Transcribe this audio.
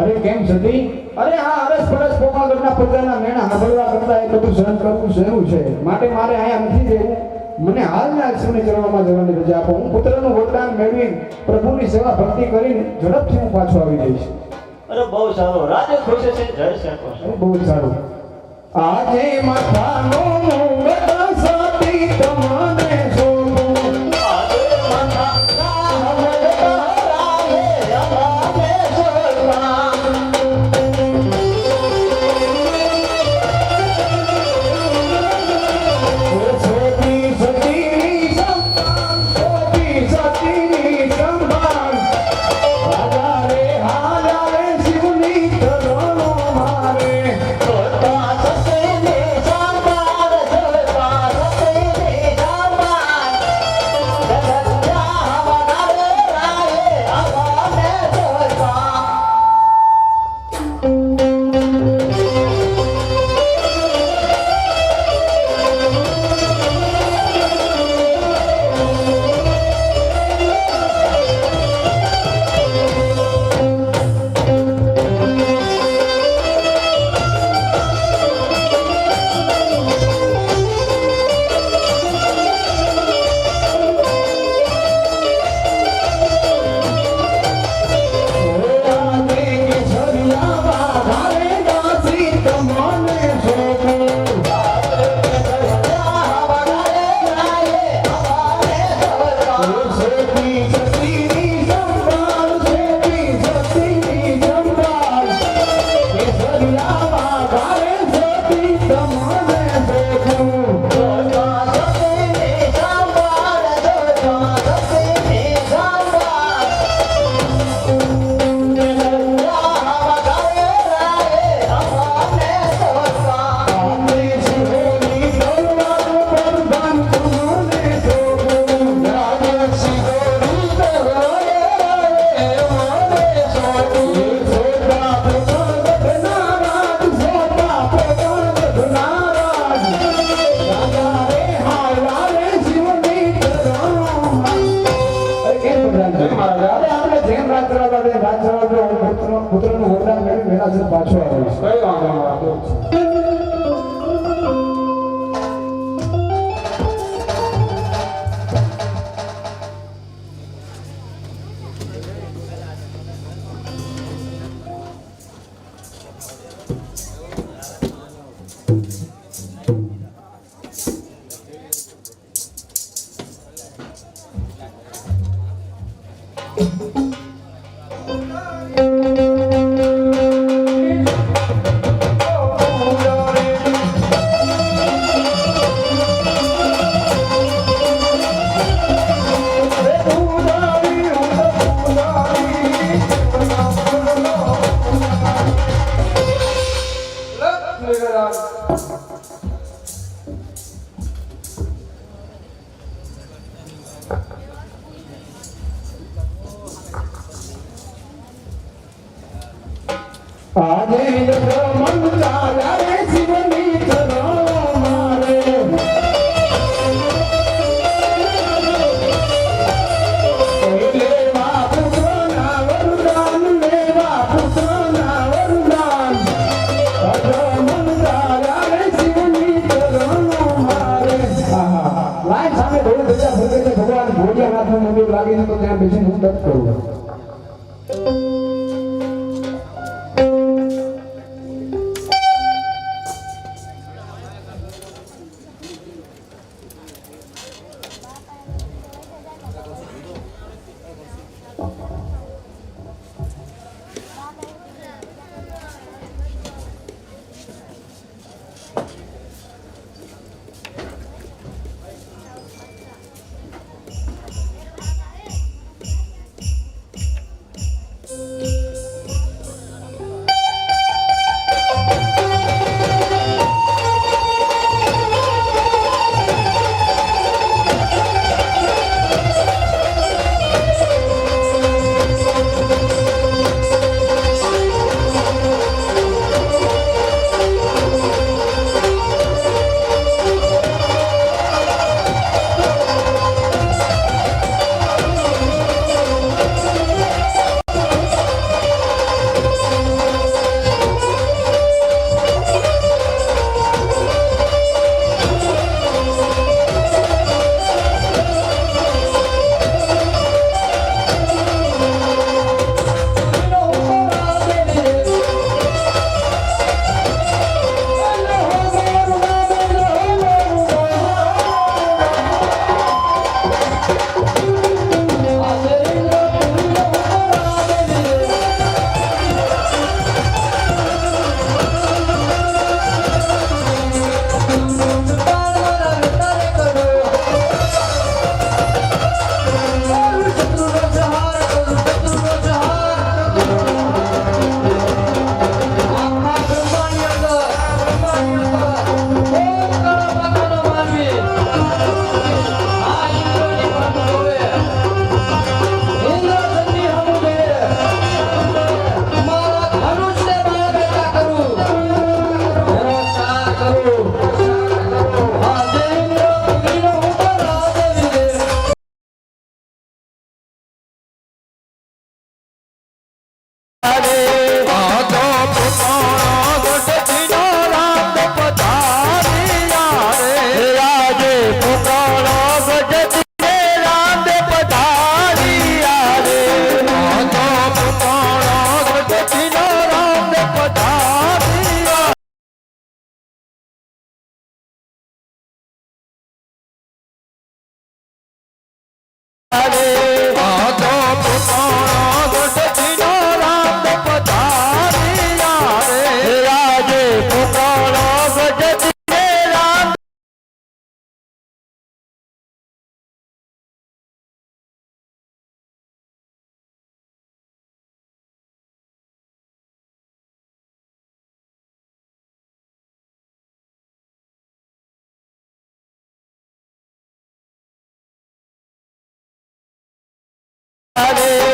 અરે કેમ સતી અરે આ અરસ પરસ પોકાગઢના પગલાના મેણા હાંભળવા કરતા એ બધું સહન કરવું સહેલું છે. માટે મારે અહીંયા નથી જવું. મને હાલના અક્ષરની ચરણોમાં જવાની રજા આપો. હું પુત્રનું વરદાન મેળવી પ્રભુની સેવા ભક્તિ કરીને ઝડપથી હું પાછો આવી જઈશ. અરે બહુ સારું. રાજે ખુશ છે. જય શ્રી બહુ સારું. આજે માથાનો મુંગટ પુત્રનું વરદાન મેળવી વેલા પાછો આવ્યો લાગીને તો ત્યાં બેસીને હું દત્ત કરું Hare Hare